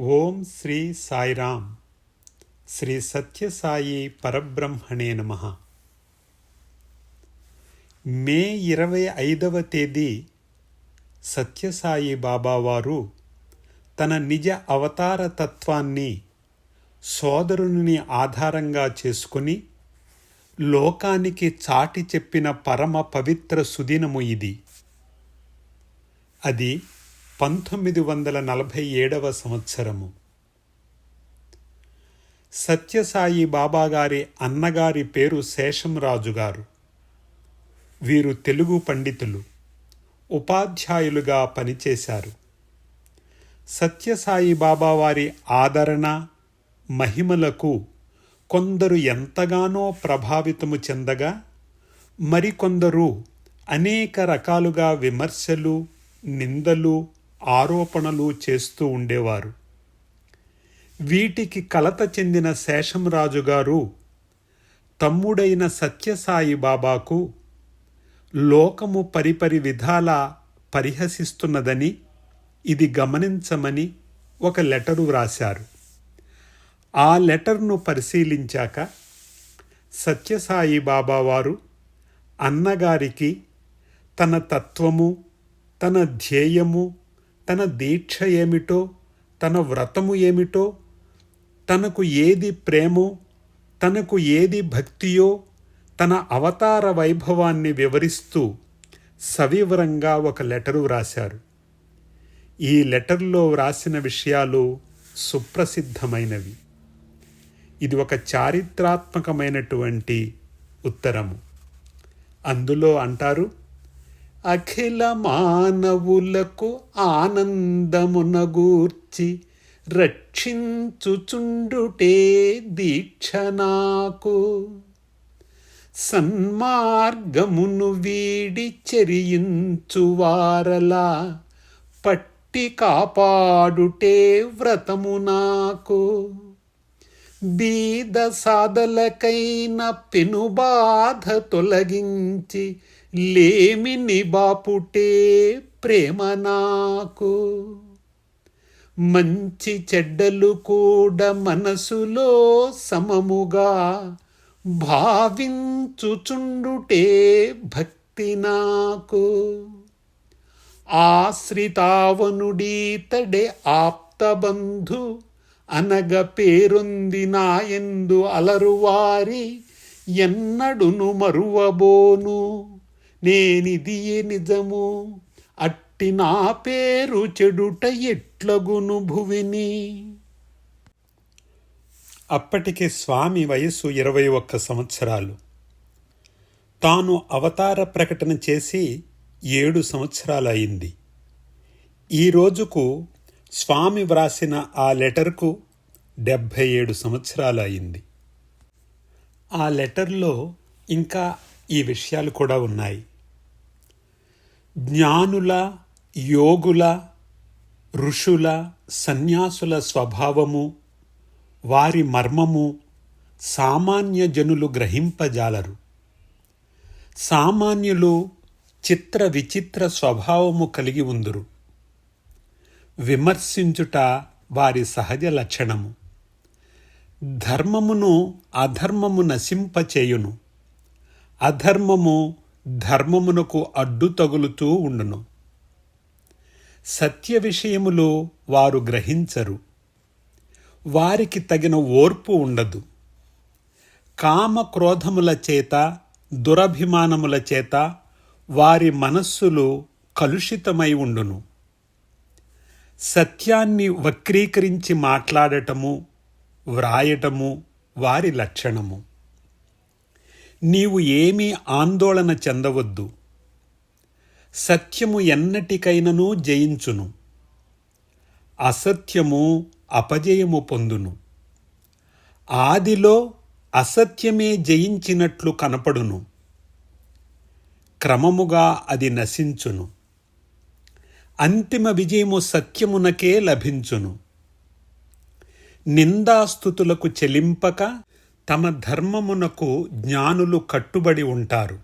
ఓం శ్రీ సాయిరామ్. శ్రీ సత్యసాయి పరబ్రహ్మణే నమ. మే ఇరవై ఐదవ తేదీ సత్యసాయి బాబా వారు తన నిజ అవతార తత్వాన్ని సోదరుని ఆధారంగా చేసుకుని లోకానికి చాటి చెప్పిన పరమ పవిత్ర సుదినము ఇది. అది పంతొమ్మిది వందల నలభై ఏడవ సంవత్సరము. సత్యసాయి బాబాగారి అన్నగారి పేరు శేషంరాజు గారు వీరు తెలుగు పండితులు. ఉపాధ్యాయులుగా పనిచేశారు. సత్యసాయి బాబా వారి ఆదరణ మహిమలకు కొందరు ఎంతగానో ప్రభావితము చెందగా మరికొందరు అనేక రకాలుగా విమర్శలు నిందలు ఆరోపణలు చేస్తూ ఉండేవారు. వీటికి కలత చెందిన శేషంరాజు గారు తమ్ముడైన సత్యసాయి బాబాకు లోకము పరిపరి విధాల పరిహసిస్తున్నదని ఇది గమనించమని ఒక లెటరు వ్రాశారు. ఆ లెటర్ను పరిశీలించాక సత్యసాయి బాబా వారు అన్నగారికి తన తత్వము తన ధ్యేయము తన దీక్ష ఏమిటో తన వ్రతము ఏమిటో తనకు ఏది ప్రేమో తనకు ఏది భక్తియో తన అవతార వైభవాన్ని వివరిస్తూ సవివరంగా ఒక లెటరు వ్రాశారు. ఈ లెటర్లో వ్రాసిన విషయాలు సుప్రసిద్ధమైనవి. ఇది ఒక చారిత్రాత్మకమైనటువంటి ఉత్తరము. అందులో అంటారు అఖిల మానవులకు ఆనందమునగూర్చి రక్షించుచుండుటే దీక్ష నాకు. సన్మార్గమును వీడి చెరియించువారలా పట్టి కాపాడుటే వ్రతము నాకు. బీద సాధలకైన పెనుబాధ తొలగించి లేమిని బాపుటే ప్రేమ నాకు. మంచి చెడ్డలు కూడా మనసులో సమముగా భావించుచుండుటే భక్తి నాకు. ఆశ్రితావనుడీతడే ఆప్తబంధు అనగ పేరొంది నాయందు అలరువారి ఎన్నడును మరువబోను. నేనిదియే నిజము? అట్టి నా పేరు చెడుట ఎట్లగును భువిని? అప్పటికే స్వామి వయస్సు ఇరవై ఒక్క సంవత్సరాలు. తాను అవతార ప్రకటన చేసి ఏడు సంవత్సరాలు అయింది ఈ రోజుకు స్వామి వ్రాసిన ఆ లెటర్కు డెబ్భై ఏడు సంవత్సరాలు అయింది ఆ లెటర్లో ఇంకా ఈ విషయాలు కూడా ఉన్నాయి. జ్ఞానుల యోగుల ఋషుల సన్యాసుల స్వభావము వారి మర్మము సామాన్య జనులు గ్రహింపజాలరు. సామాన్యులు చిత్ర విచిత్ర స్వభావము కలిగి ఉందురు. విమర్శించుట వారి సహజ లక్షణము. ధర్మమును అధర్మము నశింపచేయును. అధర్మము ధర్మమునకు అడ్డు తగులుతూ ఉండును. సత్య విషయములో వారు గ్రహించరు. వారికి తగిన ఓర్పు ఉండదు. కామ క్రోధముల చేత దురభిమానముల చేత వారి మనస్సులు కలుషితమై ఉండును. సత్యాన్ని వక్రీకరించి మాట్లాడటము వ్రాయటము వారి లక్షణము. నీవు ఏమీ ఆందోళన చెందవద్దు. సత్యము ఎన్నటికైనను జయించును. అసత్యము అపజయము పొందును. ఆదిలో అసత్యమే జయించినట్లు కనపడును. క్రమముగా అది నశించును. అంతిమ విజయము సత్యమునకే లభించును. నిందాస్థుతులకు చెలింపక తమ ధర్మమునకు జ్ఞానులు కట్టుబడి ఉంటారు.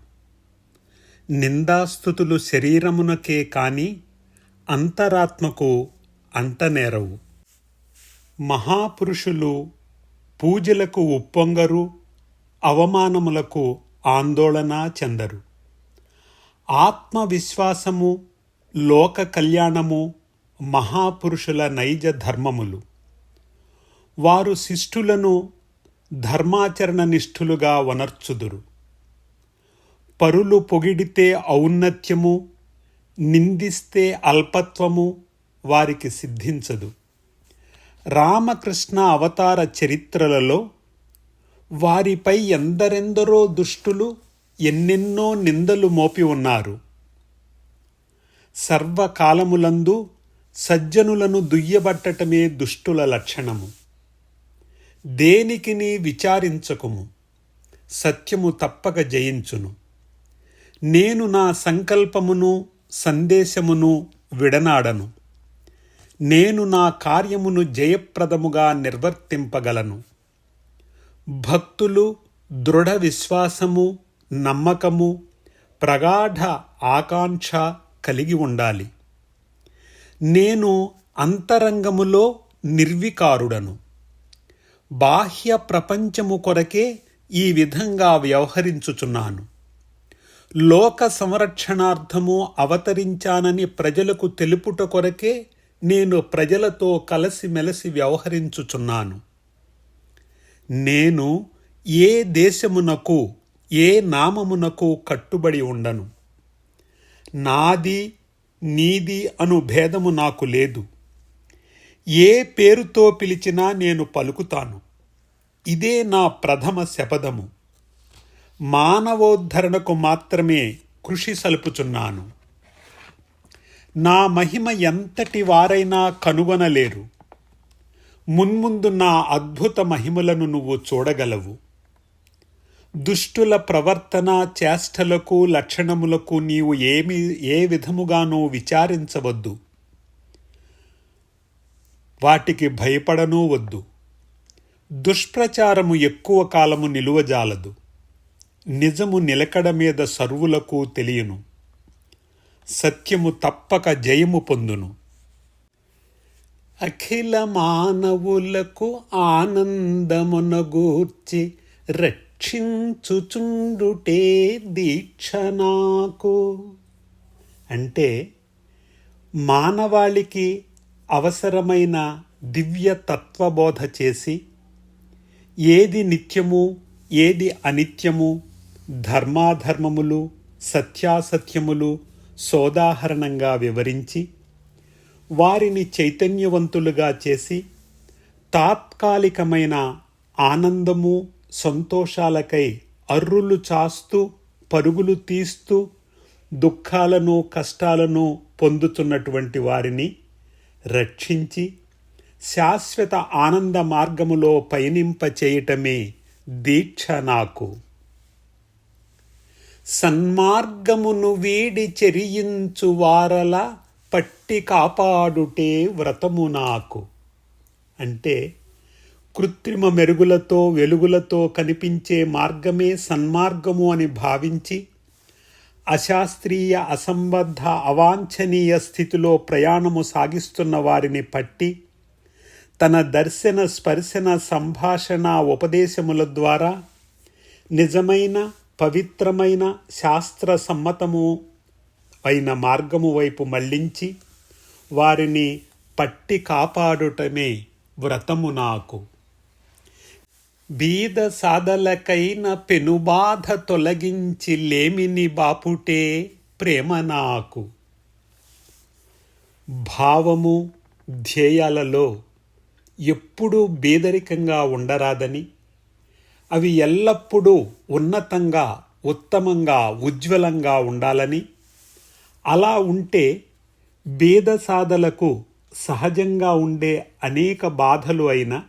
నిందాస్థుతులు శరీరమునకే కాని అంతరాత్మకు అంటనేరవు మహాపురుషులు పూజలకు ఉప్పొంగరు అవమానములకు ఆందోళన చెందరు. ఆత్మవిశ్వాసము లోక కళ్యాణము మహాపురుషుల నైజ ధర్మములు. వారు శిష్టులను ధర్మాచరణ నిష్ఠులుగా వనర్చుదురు. పరులు పొగిడితే ఔన్నత్యము నిందిస్తే అల్పత్వము వారికి సిద్ధించదు. రామకృష్ణ అవతార చరిత్రలలో వారిపై ఎందరెందరో దుష్టులు ఎన్నెన్నో నిందలు మోపి ఉన్నారు. సర్వకాలములందు సజ్జనులను దుయ్యబట్టటమే దుష్టుల లక్షణము. దేనికిని విచారించకుము? సత్యము తప్పక జయించును. నేను నా సంకల్పమును సందేశమును విడనాడను. నేను నా కార్యమును జయప్రదముగా నిర్వర్తింపగలను. భక్తులు దృఢ విశ్వాసము నమ్మకము ప్రగాఢ ఆకాంక్ష కలిగి ఉండాలి. నేను అంతరంగములో నిర్వికారుడను. బాహ్య ప్రపంచము కొరకే ఈ విధంగా వ్యవహరించుచున్నాను. లోక సంరక్షణార్థము అవతరించానని ప్రజలకు తెలుపుట కొరకే నేను ప్రజలతో కలసిమెలసి వ్యవహరించుచున్నాను. నేను ఏ దేశమునకు ఏ నామమునకు కట్టుబడి ఉండను. నాది నీది అను భేదము నాకు లేదు. ఏ పేరుతో పిలిచినా నేను పలుకుతాను. ఇదే నా ప్రథమ శపథము. మానవోద్ధరణకు మాత్రమే కృషి సలుపుచున్నాను. నా మహిమ ఎంతటి వారైనా కనుగొనలేరు. మున్ముందు నా అద్భుత మహిమలను నువ్వు చూడగలవు. దుష్టుల ప్రవర్తన చేష్టలకు లక్షణములకు నీవు ఏమి ఏ విధముగానూ విచారించవద్దు. వాటికి భయపడనూ వద్దు. దుష్ప్రచారము ఎక్కువ కాలము నిలువజాలదు. నిజము నిలకడ మీద సర్వులకు తెలియను. సత్యము తప్పక జయము పొందును. అఖిల మానవులకు ఆనందమునగూర్చి రక్షించుచుండుటే దీక్ష నాకు. అంటే మానవాళికి అవసరమైన దివ్య తత్వబోధ చేసి ఏది నిత్యము ఏది అనిత్యము ధర్మాధర్మములు సత్యాసత్యములు సోదాహరణంగా వివరించి వారిని చైతన్యవంతులుగా చేసి తాత్కాలికమైన ఆనందము సంతోషాలకై అర్రులు చాస్తూ పరుగులు తీస్తూ దుఃఖాలను కష్టాలను పొందుతున్నటువంటి వారిని రక్షించి శాశ్వత ఆనంద మార్గములో పయనింప చేయటమే దీక్ష నాకు. సన్మార్గమును వీడి చెరియించు వారల పట్టి కాపాడుటే వ్రతము నాకు. అంటే కృత్రిమ మెరుగులతో వెలుగులతో కనిపించే మార్గమే సన్మార్గము అని భావించి అశాస్త్రీయ అసంబద్ధ అవాంఛనీయ స్థితిలో ప్రయాణము సాగిస్తున్న వారిని పట్టి తన దర్శన స్పర్శన సంభాషణ ఉపదేశముల ద్వారా నిజమైన పవిత్రమైన శాస్త్ర సమ్మతము అయిన మార్గము వైపు మళ్ళించి వారిని పట్టి కాపాడుటమే వ్రతము నాకు. బీద సాదలకైన పెనుబాధ తొలగించి లేమిని బాపుటే ప్రేమ నాకు. భావము ధ్యేయాలలో ఎప్పుడూ బేదరికంగా ఉండరాదని అవి ఎల్లప్పుడూ ఉన్నతంగా ఉత్తమంగా ఉజ్వలంగా ఉండాలని అలా ఉంటే బీద సాధలకు సహజంగా ఉండే అనేక బాధలు అయిన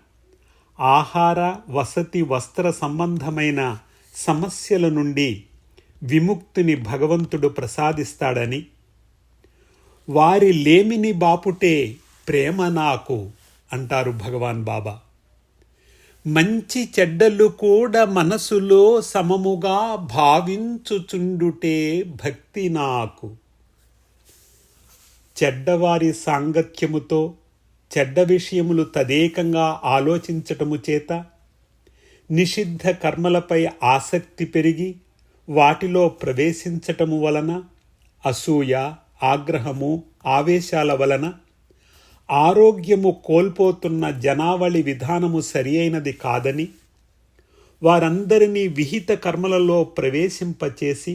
ఆహార వసతి వస్త్ర సంబంధమైన సమస్యల నుండి విముక్తిని భగవంతుడు ప్రసాదిస్తాడని. వారి లేమిని బాపుటే ప్రేమ నాకు అంటారు భగవాన్ బాబా. మంచి చెడ్డలు కూడా మనసులో సమముగా భావించుచుండుటే భక్తి నాకు. చెడ్డవారి సాంగత్యముతో చెడ్డ విషయములు తదేకంగా ఆలోచించటము చేత నిషిద్ధ కర్మలపై ఆసక్తి పెరిగి వాటిలో ప్రవేశించటము వలన అసూయ ఆగ్రహము ఆవేశాల వలన ఆరోగ్యము కోల్పోతున్న జనావళి విధానము సరియైనది కాదని వారందరినీ విహిత కర్మలలో ప్రవేశింపచేసి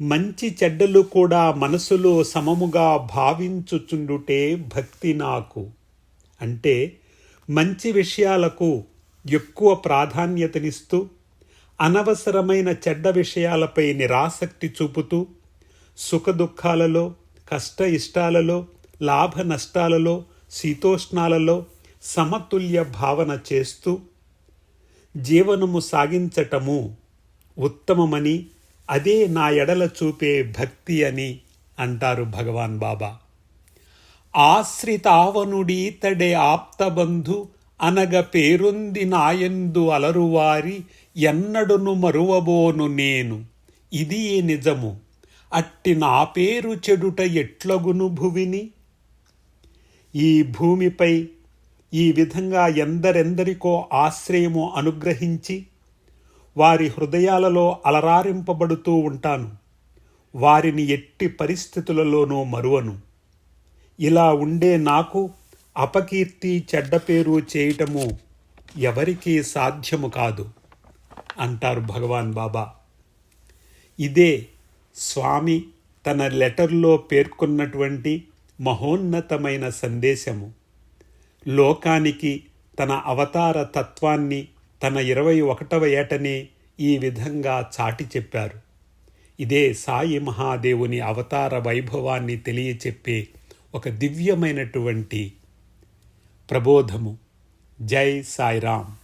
మంచి చెడ్డలు కూడా మనసులో సమముగా భావించుచుండుటే భక్తి నాకు. అంటే మంచి విషయాలకు ఎక్కువ ప్రాధాన్యతనిస్తూ అనవసరమైన చెడ్డ విషయాలపై నిరాసక్తి చూపుతూ సుఖదుఖాలలో కష్ట ఇష్టాలలో లాభ నష్టాలలో శీతోష్ణాలలో సమతుల్య భావన చేస్తూ జీవనము సాగించటము ఉత్తమమని అదే నా ఎడల చూపే భక్తి అని అంటారు భగవాన్ బాబా. ఆశ్రితావనుడీతడే ఆప్తబంధు అనగ పేరొంది నాయందు అలరువారి ఎన్నడును మరువబోను నేను. ఇది నిజము. అట్టి నా పేరు చెడుట ఎట్లగును భువిని? ఈ భూమిపై ఈ విధంగా ఎందరెందరికో ఆశ్రయము అనుగ్రహించి వారి హృదయాలలో అలరారింపబడుతూ ఉంటాను. వారిని ఎట్టి పరిస్థితులలోనూ మరువను. ఇలా ఉండే నాకు అపకీర్తి చెడ్డ పేరు చేయటము ఎవరికీ సాధ్యము కాదు అంటారు భగవాన్ బాబా. ఇదే స్వామి తన లెటర్లో పేర్కొన్నటువంటి మహోన్నతమైన సందేశము. లోకానికి తన అవతార తత్వాన్ని తన ఇరవై ఒకటవ ఏటనే ఈ విధంగా చాటి చెప్పారు. ఇదే సాయి మహాదేవుని అవతార వైభవాన్ని తెలియచెప్పే ఒక దివ్యమైనటువంటి ప్రబోధము. జై సాయిరామ్.